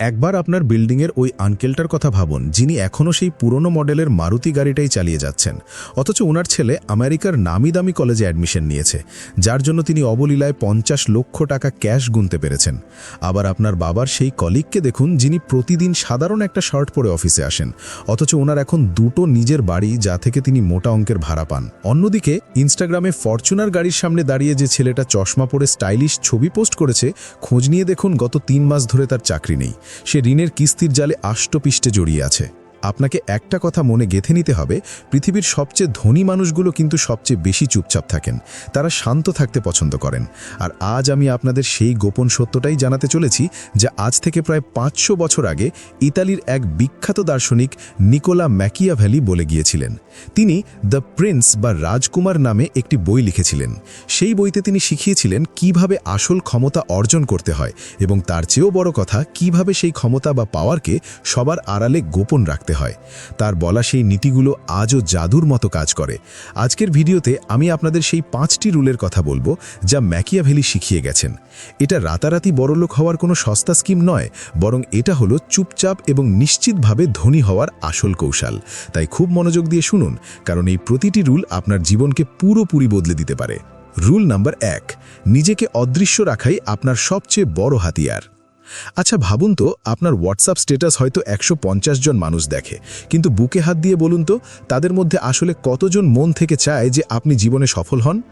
একবার আপনার বিল্ডিংয়ের ওই আঙ্কেলটার কথা ভাবুন, যিনি এখনও সেই পুরনো মডেলের মারুতি গাড়িটাই চালিয়ে যাচ্ছেন। অথচ ওনার ছেলে আমেরিকার নামি দামি কলেজে অ্যাডমিশন নিয়েছে, যার জন্য তিনি অবলীলায় পঞ্চাশ লক্ষ টাকা ক্যাশ গুনতে পেরেছেন। আবার আপনার বাবার সেই কলিগকে দেখুন, যিনি প্রতিদিন সাধারণ একটা শার্ট পরে অফিসে আসেন, অথচ ওনার এখন দুটো নিজের বাড়ি, যা থেকে তিনি মোটা অঙ্কের ভাড়া পান। অন্যদিকে, ইনস্টাগ্রামে ফরচুনার গাড়ির সামনে দাঁড়িয়ে যে ছেলেটা চশমা পরে স্টাইলিশ ছবি পোস্ট করেছে, খোঁজ নিয়ে দেখুন গত তিন মাস ধরে তার চাকরি নেই। সে ঋণের কিস্তির জালে আষ্টপিষ্টে জড়িয়ে আছে। আপনাকে একটা কথা মনে গেথে নিতে হবে, পৃথিবীর সবচেয়ে ধনী মানুষগুলো কিন্তু সবচেয়ে বেশি চুপচাপ থাকেন। তারা শান্ত থাকতে পছন্দ করেন। আর আজ আমি আপনাদের সেই গোপন সত্যটাই জানাতে চলেছি যা আজ থেকে প্রায় পাঁচশো বছর আগে ইতালির এক বিখ্যাত দার্শনিক নিকোলা ম্যাকিয়াভ্যালি বলে গিয়েছিলেন। তিনি দ্য প্রিন্স বা রাজকুমার নামে একটি বই লিখেছিলেন। সেই বইতে তিনি শিখিয়েছিলেন কীভাবে আসল ক্ষমতা অর্জন করতে হয় এবং তার চেয়েও বড় কথা, কীভাবে সেই ক্ষমতা বা পাওয়ারকে সবার আড়ালে গোপন রাখতে হয়। তার বলা সেই নীতিগুলো আজও জাদুর মতো কাজ করে। আজকের ভিডিওতে আমি আপনাদের সেই পাঁচটি রুলের কথা বলব যা ম্যাকিয়াভেলি শিখিয়ে গেছেন। এটা রাতারাতি বড়লোক হওয়ার কোনো সস্তা স্কিম নয়, বরং এটা হলো চুপচাপ এবং নিশ্চিতভাবে ধনী হওয়ার আসল কৌশল। তাই খুব মনোযোগ দিয়ে শুনুন, কারণ এই প্রতিটি রুল আপনার জীবনকে পুরোপুরি বদলে দিতে পারে। রুল নাম্বার এক, নিজেকে অদৃশ্য রাখাই আপনার সবচেয়ে বড় হাতিয়ার। আচ্ছা ভাবুন তো, আপনার হোয়াটসঅ্যাপ স্ট্যাটাস হয়তো একশো পঞ্চাশ জন মানুষ দেখে। কিন্তু বুকে হাত দিয়ে বলুন তো, তাদের মধ্যে আসলে কতজন মন থেকে চায় যে আপনি জীবনে সফল হন?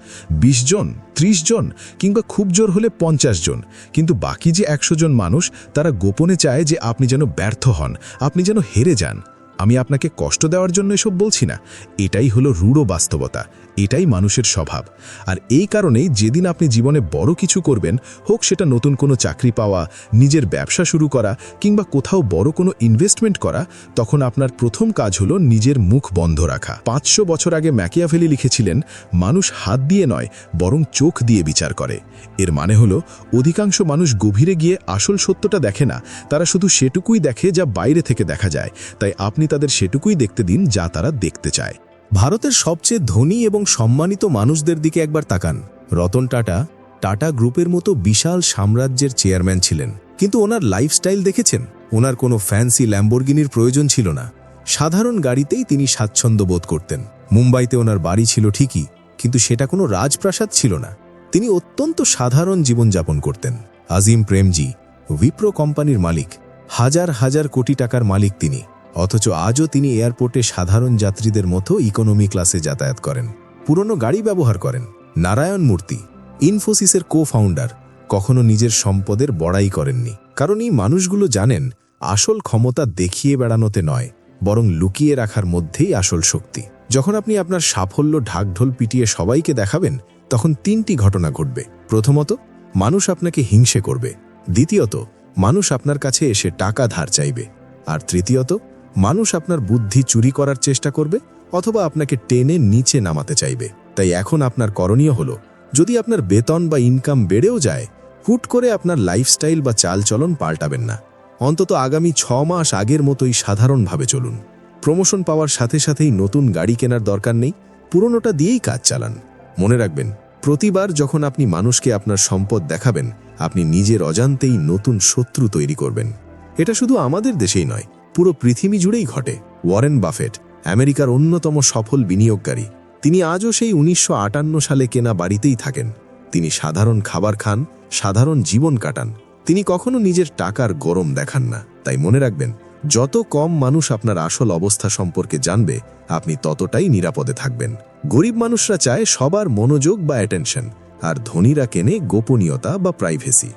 ২০ জন ৩০ জন, কিংবা খুব জোর হলে পঞ্চাশ জন। কিন্তু বাকি যে একশো জন মানুষ, তারা গোপনে চায় যে আপনি যেন ব্যর্থ হন, আপনি যেন হেরে যান। আমি আপনাকে কষ্ট দেওয়ার জন্য এসব বলছি না। এটাই হলো রূঢ় বাস্তবতা। এটাই মানুষের স্বভাব। আর এই কারণেই যেদিন আপনি জীবনে বড় কিছু করবেন, হোক সেটা নতুন কোনো চাকরি পাওয়া, নিজের ব্যবসা শুরু করা, কিংবা কোথাও বড় কোনো ইনভেস্টমেন্ট করা, তখন আপনার প্রথম কাজ হলো নিজের মুখ বন্ধ রাখা। পাঁচশো বছর আগে ম্যাকিয়াভেলি লিখেছিলেন, মানুষ হাত দিয়ে নয়, বরং চোখ দিয়ে বিচার করে। এর মানে হলো, অধিকাংশ মানুষ গভীরে গিয়ে আসল সত্যটা দেখে না। তারা শুধু সেটুকুই দেখে যা বাইরে থেকে দেখা যায়। তাই আপনি তাদের সেটুকুই দেখতে দিন যা তারা দেখতে চায়। ভারতের সবচেয়ে ধনী এবং সম্মানিত মানুষদের দিকে একবার তাকান। রতন টাটা টাটা গ্রুপের মতো বিশাল সাম্রাজ্যের চেয়ারম্যান ছিলেন। কিন্তু ওনার লাইফস্টাইল দেখেছেন? ওনার কোনো ফ্যান্সি ল্যাম্বরগিনির প্রয়োজন ছিল না। সাধারণ গাড়িতেই তিনি স্বাচ্ছন্দ্য বোধ করতেন। মুম্বাইতে ওনার বাড়ি ছিল ঠিকই, কিন্তু সেটা কোনো রাজপ্রাসাদ ছিল না। তিনি অত্যন্ত সাধারণ জীবনযাপন করতেন। আজিম প্রেমজি উইপ্রো কোম্পানির মালিক, হাজার হাজার কোটি টাকার মালিক তিনি। অথচ আজও তিনি এয়ারপোর্টে সাধারণ যাত্রীদের মতো ইকোনমি ক্লাসে যাতায়াত করেন। পুরনো গাড়ি ব্যবহার করেন। নারায়ণ মূর্তি, ইনফোসিসের কো ফাউন্ডার কখনো নিজের সম্পদের বড়াই করেননি। কারণ এই মানুষগুলো জানেন, আসল ক্ষমতা দেখিয়ে বেড়ানোতে নয়, বরং লুকিয়ে রাখার মধ্যেই আসল শক্তি। যখন আপনি আপনার সাফল্য ঢাকঢোল পিটিয়ে সবাইকে দেখাবেন, তখন তিনটি ঘটনা ঘটবে। প্রথমত, মানুষ আপনাকে হিংসে করবে। দ্বিতীয়ত, মানুষ আপনার কাছে এসে টাকা ধার চাইবে। আর তৃতীয়ত মানুষ আপনার বুদ্ধি চুরি করার চেষ্টা করবে অথবা আপনাকে টেনে নিচে নামাতে চাইবে। তাই এখন আপনার করণীয় হলো, যদি আপনার বেতন বা ইনকাম বেড়েও যায়, হুট করে আপনার লাইফস্টাইল বা চালচলন পাল্টাবেন না। অন্তত আগামী ছ মাস আগের মতোই সাধারণভাবে চলুন। প্রমোশন পাওয়ার সাথে সাথেই নতুন গাড়ি কেনার দরকার নেই, পুরনোটা দিয়েই কাজ চালান। মনে রাখবেন, প্রতিবার যখন আপনি মানুষকে আপনার সম্পদ দেখাবেন, আপনি নিজের অজান্তেই নতুন শত্রু তৈরি করবেন। এটা শুধু আমাদের দেশেই নয় পুরো পৃথিবী জুড়েই ঘটে, ওয়ারেন বাফেট, আমেরিকার অন্যতম সফল বিনিয়োগকারী। তিনি আজও সেই উনিশশো আটান্ন সালে কেনা বাড়িতেই থাকেন। তিনি সাধারণ খাবার খান, সাধারণ জীবন কাটান। তিনি কখনো নিজের টাকার গরম দেখান না। তাই মনে রাখবেন, যত কম মানুষ আপনার আসল অবস্থা সম্পর্কে জানবে, আপনি ততটাই নিরাপদে থাকবেন। গরিব মানুষরা চায় সবার মনোযোগ বা অ্যাটেনশন আর ধনীরা কেনে গোপনীয়তা বা প্রাইভেসি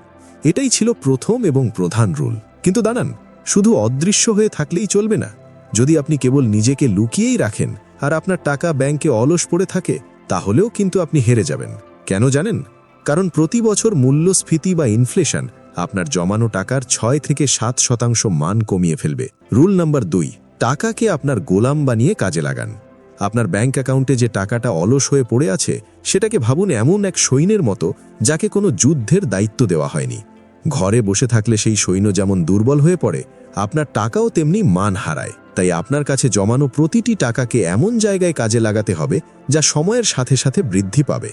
এটাই ছিল প্রথম এবং প্রধান রুল কিন্তু দাঁড়ান শুধু অদৃশ্য হয়ে থাকলেই চলবে না। যদি আপনি কেবল নিজেকে লুকিয়েই রাখেন আর আপনার টাকা ব্যাংকে অলস পড়ে থাকে, তাহলেও কিন্তু আপনি হেরে যাবেন। কেন জানেন? কারণ প্রতি বছর মূল্যস্ফীতি বা ইনফ্লেশন আপনার জমানো টাকার ছয় থেকে সাত শতাংশ মান কমিয়ে ফেলবে। রুল নাম্বার দুই, টাকাকে আপনার গোলাম বানিয়ে কাজে লাগান। আপনার ব্যাংক অ্যাকাউন্টে যে টাকাটা অলস হয়ে পড়ে আছে, সেটাকে ভাবুন এমন এক সৈন্যের মতো যাকে কোনো যুদ্ধের দায়িত্ব দেওয়া হয়নি। ঘরে বসে থাকলে সেই সৈন্য যেমন দুর্বল হয়ে পড়ে আপনার টাকাও তেমনি মান হারায়। তাই আপনার কাছে জমানো প্রতিটি টাকাকে এমন জায়গায় কাজে লাগাতে হবে যা সময়ের সাথে সাথে বৃদ্ধি পাবে।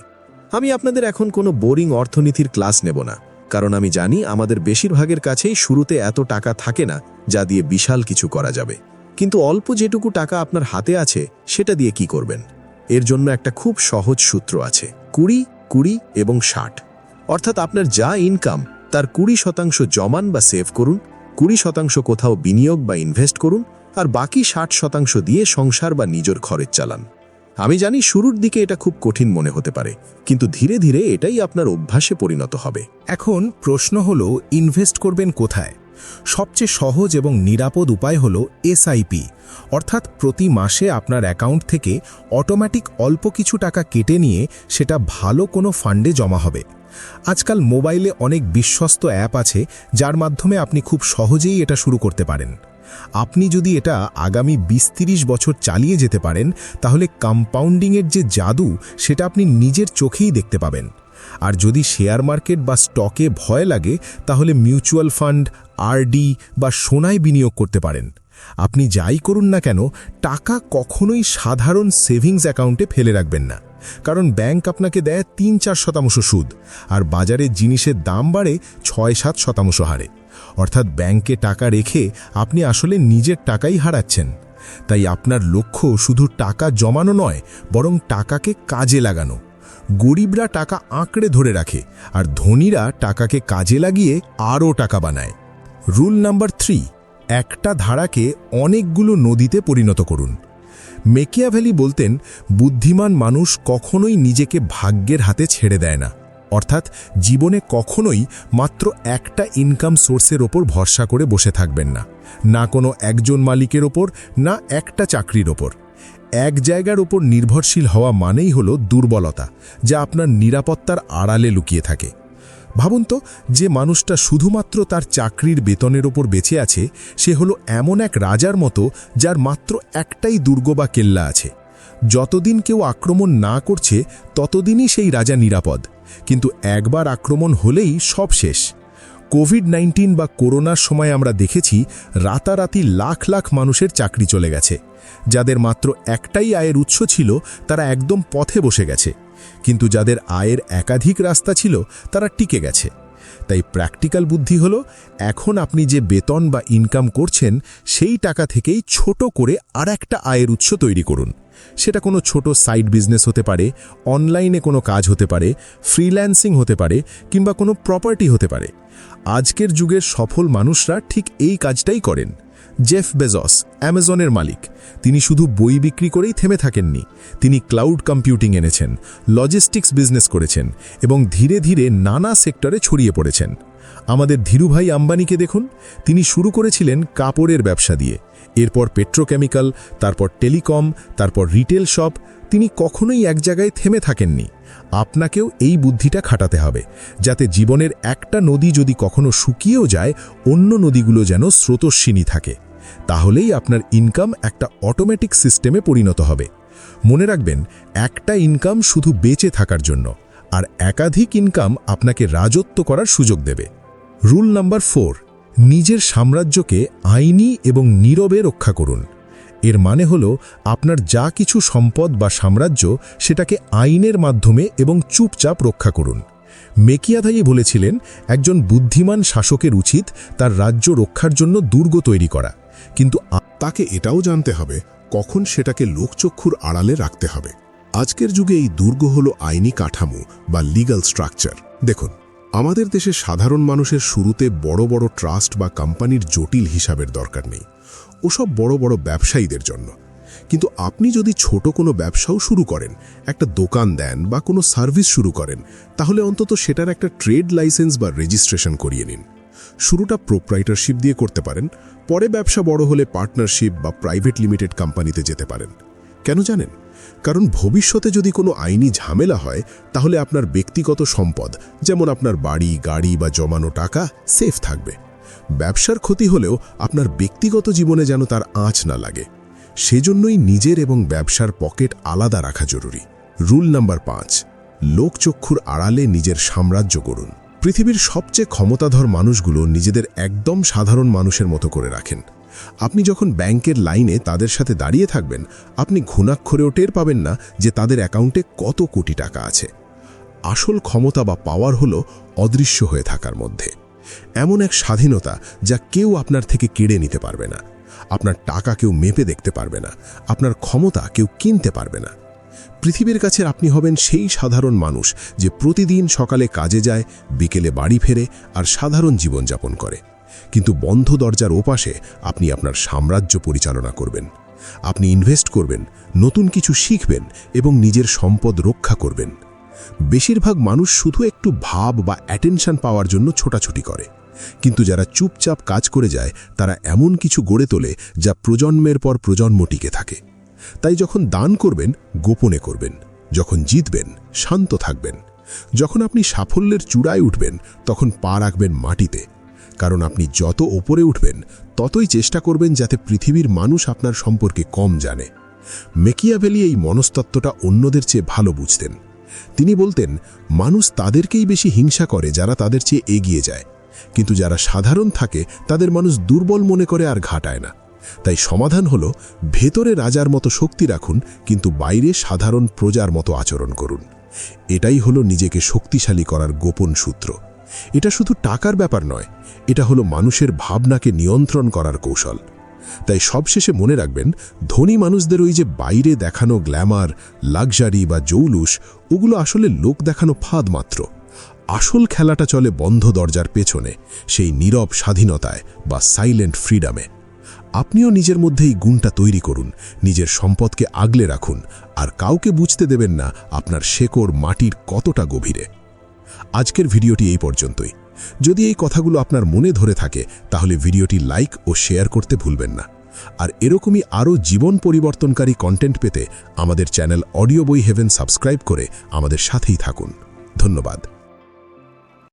আমি আপনাদের এখন কোনো বোরিং অর্থনীতির ক্লাস নেব না, কারণ আমি জানি আমাদের বেশিরভাগের কাছেই শুরুতে এত টাকা থাকে না, যা দিয়ে বিশাল কিছু করা যাবে। কিন্তু অল্প যেটুকু টাকা আপনার হাতে আছে, সেটা দিয়ে কি করবেন? এর জন্য একটা খুব সহজ সূত্র আছে, কুড়ি কুড়ি এবং ষাট। অর্থাৎ আপনার যা ইনকাম তার কুড়ি শতাংশ জমান বা সেভ করুন কুড়ি শতাংশ কোথাও বিনিয়োগ বা ইনভেস্ট করুন, আর বাকি ষাট শতাংশ দিয়ে সংসার বা নিজের খরচ চালান। আমি জানি শুরুর দিকে এটা খুব কঠিন মনে হতে পারে, কিন্তু ধীরে ধীরে এটাই আপনার অভ্যাসে পরিণত হবে। এখন প্রশ্ন হল ইনভেস্ট করবেন কোথায়? সবচেয়ে সহজ এবং নিরাপদ উপায় হল এসআইপি অর্থাৎ প্রতি মাসে আপনার অ্যাকাউন্ট থেকে অটোমেটিক অল্প কিছু টাকা কেটে নিয়ে সেটা ভালো কোনো ফান্ডে জমা হবে। আজকাল মোবাইলে অনেক বিশ্বস্ত অ্যাপ আছে যার মাধ্যমে আপনি খুব সহজেই এটা শুরু করতে পারেন। আপনি যদি এটা আগামী বিশ তিরিশ বছর চালিয়ে যেতে পারেন, তাহলে কম্পাউন্ডিংয়ের যে জাদু, সেটা আপনি নিজের চোখেই দেখতে পাবেন। আর যদি শেয়ার মার্কেট বা স্টকে ভয় লাগে, তাহলে মিউচুয়াল ফান্ড, আরডি বা সোনায় বিনিয়োগ করতে পারেন। আপনি যাই করুন না কেন, টাকা কখনোই সাধারণ সেভিংস অ্যাকাউন্টে ফেলে রাখবেন না। কারণ ব্যাংক আপনাকে দেয় তিন চার শতাংশ সুদ, আর বাজারে জিনিসের দাম বাড়ে ছয় সাত শতাংশ হারে। অর্থাৎ ব্যাংকে টাকা রেখে আপনি আসলে নিজের টাকাই হারাচ্ছেন। তাই আপনার লক্ষ্য শুধু টাকা জমানো নয়, বরং টাকাকে কাজে লাগানো। গরিবরা টাকা আঁকড়ে ধরে রাখে, আর ধনীরা টাকাকে কাজে লাগিয়ে আরও টাকা বানায়। রুল নাম্বার থ্রি, একটা ধারাকে অনেকগুলো নদীতে পরিণত করুন। মেকিয়াভ্যালি বলতেন, বুদ্ধিমান মানুষ কখনোই নিজেকে ভাগ্যের হাতে ছেড়ে দেয় না। অর্থাৎ জীবনে কখনোই মাত্র একটা ইনকাম সোর্সের ওপর ভরসা করে বসে থাকবেন না। না কোনো একজন মালিকের ওপর, না একটা চাকরির ওপর। এক জায়গার ওপর নির্ভরশীল হওয়া মানেই হলো দুর্বলতা, যা আপনার নিরাপত্তার আড়ালে লুকিয়ে থাকে। ভাবুন তো, যে মানুষটা শুধুমাত্র তার চাকরির বেতনের ওপর বেঁচে আছে, সে হলো এমন এক রাজার মতো যার মাত্র একটাই দুর্গ বা কেল্লা আছে। যতদিন কেউ আক্রমণ না করছে, ততদিনই সেই রাজা নিরাপদ। কিন্তু একবার আক্রমণ হলেই সব শেষ। কোভিড নাইন্টিন বা করোনার সময় আমরা দেখেছি, রাতারাতি লাখ লাখ মানুষের চাকরি চলে গেছে। যাদের মাত্র একটাই আয়ের উৎস ছিল, তারা একদম পথে বসে গেছে। কিন্তু যাদের আয়ের একাধিক রাস্তা ছিল, তারা টিকে গেছে। তাই প্র্যাকটিক্যাল বুদ্ধি হলো, এখন আপনি যে বেতন বা ইনকাম করছেন, সেই টাকা থেকেই ছোট করে আর একটা আয়ের উৎস তৈরি করুন। সেটা কোনো ছোট সাইড বিজনেস হতে পারে, অনলাইনে কোনো কাজ হতে পারে, ফ্রিল্যান্সিং হতে পারে, কিংবা কোনো প্রপার্টি হতে পারে। আজকের যুগের সফল মানুষরা ঠিক এই কাজটাই করেন। জেফ বেজস, অ্যামাজনের মালিক। তিনি শুধু বই বিক্রি করেই থেমে থাকেননি। তিনি ক্লাউড কম্পিউটিং এনেছেন, লজিস্টিক্স বিজনেস করেছেন এবং ধীরে ধীরে নানা সেক্টরে ছড়িয়ে পড়েছেন। আমাদের ধীরুভাই আম্বানিকে দেখুন, তিনি শুরু করেছিলেন কাপড়ের ব্যবসা দিয়ে। এরপর পেট্রোকেমিক্যাল, তারপর টেলিকম, তারপর রিটেল শপ, তিনি কখনোই এক জায়গায় থেমে থাকেননি। আপনাকেও এই বুদ্ধিটা খাটাতে হবে, যাতে জীবনের একটা নদী যদি কখনো শুকিয়েও যায়, অন্য নদীগুলো যেন স্রোতস্বিনী থাকে। তাহলেই আপনার ইনকাম একটা অটোমেটিক সিস্টেমে পরিণত হবে। মনে রাখবেন, একটা ইনকাম শুধু বেঁচে থাকার জন্য, আর একাধিক ইনকাম আপনাকে রাজত্ব করার সুযোগ দেবে। রুল নাম্বার ফোর নিজের সাম্রাজ্যকে আইনি এবং নীরবে রক্ষা করুন। এর মানে হল, আপনার যা কিছু সম্পদ বা সাম্রাজ্য সেটাকে আইনের মাধ্যমে এবং চুপচাপ রক্ষা করুন। মেকিয়াধাই বলেছিলেন, একজন বুদ্ধিমান শাসকের উচিত তার রাজ্য রক্ষার জন্য দুর্গ তৈরি করা। কিন্তু তাকে এটাও জানতে হবে, কখন সেটাকে লোকচক্ষুর আড়ালে রাখতে হবে। আজকের যুগে এই দুর্গ হল আইনি কাঠামো বা লিগ্যাল স্ট্রাকচার দেখুন, আমাদের দেশে সাধারণ মানুষের শুরুতে বড় বড় ট্রাস্ট বা কোম্পানির জটিল হিসাবের দরকার নেই। ওসব বড় বড় ব্যবসায়ীদের জন্য। কিন্তু আপনি যদি ছোট কোনো ব্যবসাও শুরু করেন, একটা দোকান দেন বা কোনো সার্ভিস শুরু করেন, তাহলে অন্তত সেটার একটা ট্রেড লাইসেন্স বা রেজিস্ট্রেশন করিয়ে নিন। শুরুটা প্রোপ্রাইটারশিপ দিয়ে করতে পারেন, পরে ব্যবসা বড় হলে পার্টনারশিপ বা প্রাইভেট লিমিটেড কোম্পানিতে যেতে পারেন। কেন জানেন? কারণ ভবিষ্যতে যদি কোনো আইনি ঝামেলা হয়, তাহলে আপনার ব্যক্তিগত সম্পদ, যেমন আপনার বাড়ি, গাড়ি বা জমানো টাকা সেফ থাকবে। ব্যবসার ক্ষতি হলেও আপনার ব্যক্তিগত জীবনে যেন তার আঁচ না লাগে। সেজন্যই নিজের এবং ব্যবসার পকেট আলাদা রাখা জরুরি। রুল নাম্বার পাঁচ, লোকচক্ষুর আড়ালে নিজের সাম্রাজ্য করুন পৃথিবীর সবচেয়ে ক্ষমতাধর মানুষগুলো নিজেদের একদম সাধারণ মানুষের মতো করে রাখেন। আপনি যখন ব্যাংকের লাইনে তাদের সাথে দাঁড়িয়ে থাকবেন, আপনি ঘুণাক্ষরেও টের পাবেন না যে তাদের অ্যাকাউন্টে কত কোটি টাকা আছে। আসল ক্ষমতা বা পাওয়ার হলো অদৃশ্য হয়ে থাকার মধ্যে। এমন এক স্বাধীনতা যা কেউ আপনার থেকে কেড়ে নিতে পারবে না। আপনার টাকা কেউ মেপে দেখতে পারবে না। আপনার ক্ষমতা কেউ কিনতে পারবে না। পৃথিবীর কাছে আপনি হবেন সেই সাধারণ মানুষ যে প্রতিদিন সকালে কাজে যায়, বিকেলে বাড়ি ফেরে আর সাধারণ জীবনযাপন করে। কিন্তু বন্ধ দরজার ওপাশে আপনি আপনার সাম্রাজ্য পরিচালনা করবেন। আপনি ইনভেস্ট করবেন, নতুন কিছু শিখবেন এবং নিজের সম্পদ রক্ষা করবেন। বেশিরভাগ মানুষ শুধু একটু ভাব বা অ্যাটেনশন পাওয়ার জন্য ছোটাছুটি করে। কিন্তু যারা চুপচাপ কাজ করে যায়, তারা এমন কিছু গড়ে তোলে যা প্রজন্মের পর প্রজন্ম টিকে থাকে। তাই যখন দান করবেন, গোপনে করবেন। যখন জিতবেন, শান্ত থাকবেন। যখন আপনি সাফল্যের চূড়ায় উঠবেন, তখন পা রাখবেন মাটিতে। কারণ আপনি যত ওপরে উঠবেন, ততই চেষ্টা করবেন যাতে পৃথিবীর মানুষ আপনার সম্পর্কে কম জানে। মেকিয়াভেলি এই মনস্তত্ত্বটা অন্যদের চেয়ে ভালো বুঝতেন। তিনি বলতেন, মানুষ তাদেরকেই বেশি হিংসা করে যারা তাদের চেয়ে এগিয়ে যায়। কিন্তু যারা সাধারণ থাকে, তাদের মানুষ দুর্বল মনে করে আর ঘাটায় না। তাই সমাধান হলো ভেতরে রাজার মতো শক্তি রাখুন, কিন্তু বাইরে সাধারণ প্রজার মতো আচরণ করুন। এটাই হলো নিজেকে শক্তিশালী করার গোপন সূত্র। এটা শুধু টাকার ব্যাপার নয়, এটা হলো মানুষের ভাবনাকে নিয়ন্ত্রণ করার কৌশল। তাই সবশেষে মনে রাখবেন, ধনী মানুষদের ওই যে বাইরে দেখানো গ্ল্যামার, লাক্সারি বা জৌলুস, ওগুলো আসলে লোক দেখানো ফাঁদ মাত্র। আসল খেলাটা চলে বন্ধ দরজার পেছনে, সেই নীরব স্বাধীনতায় বা সাইলেন্ট ফ্রিডামে। আপনিও নিজের মধ্যে এই গুণটা তৈরি করুন, নিজের সম্পদকে আগলে রাখুন, আর কাউকে বুঝতে দেবেন না আপনার শেকড় মাটির কতটা গভীরে। আজকের ভিডিওটি এই পর্যন্তই। যদি এই কথাগুলো আপনার মনে ধরে থাকে, তাহলে ভিডিওটি লাইক ও শেয়ার করতে ভুলবেন না। আর এরকমই আরও জীবন পরিবর্তনকারী কন্টেন্ট পেতে আমাদের চ্যানেল অডিও বই হেভেন সাবস্ক্রাইব করে আমাদের সাথেই থাকুন। ধন্যবাদ।